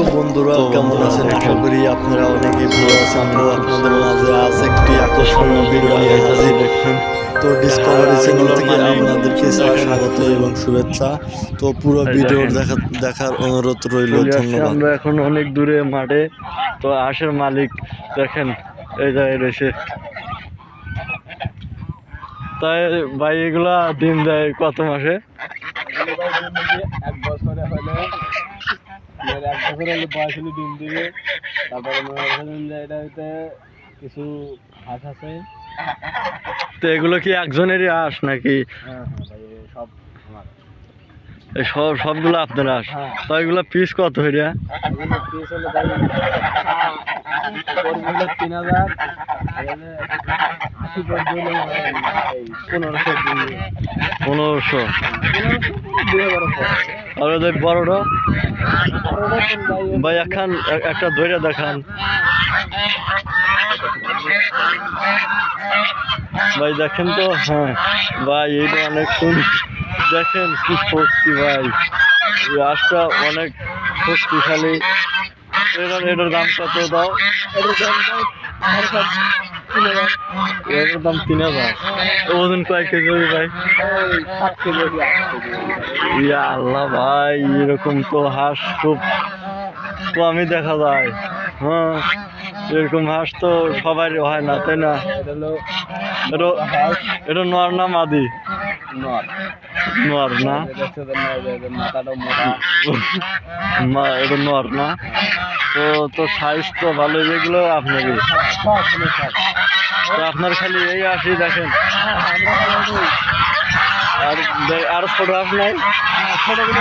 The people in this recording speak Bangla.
প্রিয় বন্ধুরা কেমন আছেন? আশা করি আপনারা অনেকেই ভালো আছেন। তো আপনাদের মাঝে আজ একটি আকর্ষণীয় ভিডিও নিয়ে হাজির। তো ডিসকভারি চ্যানেল থেকে আপনাদেরকে স্বাগত এবং শুভেচ্ছা। তো পুরো ভিডিও দেখা দেখার অনুরোধ রইল ধন্যবাদ। আমরা এখন অনেক দূরে মাঠে। তো আশের মালিক দেখেন এই জায়গায় রয়েছে তাই ভাই এগুলা দিন দেয় কত মাসে? এক বছরে হলে বছর হলে বয়স হলে ডিম দিবে। তারপরে মনে করেন যে এটা হইতে কিছু হাঁস আছে। তো এগুলো কি একজনেরই আস নাকি? হ্যাঁ হ্যাঁ ভাই সব আমার। এই সব সবগুলো আপনার আস হ্যাঁ। তো এগুলো পিস কত হইয়া? এগুলো পিস হলে ভাই পড়বে তিন হাজার। আশি পনেরোশো পনেরোশো। পনেরোশো দুই হাজার আর ওদের বড়টা ভাই এখন একটা ধৈর্য দেখান। ভাই, দেখেন তো হ্যাঁ। ভাই, এইটা অনেক সুন্দর। দেখেন কি শক্তি, ভাই। আঁশটা অনেক শক্তিশালী। এটার এটার দাম কত দাও? এটার দাম হাজার দাম তিন হাজার ওজন কয় কেজি হবে ভাই? ইয়া আল্লাহ ভাই এরকম তো হাঁস খুব কমই দেখা যায়। হ্যাঁ এরকম হাঁস তো সবারই হয় না তাই না? এটা নর না মাদি? নর না? এটা নর না? তো তো সাইজ তো ভালো এগুলো সব তো আপনার খালি এই আসি দেখেন। আর ছোট হাঁস নাই? ছোটগুলো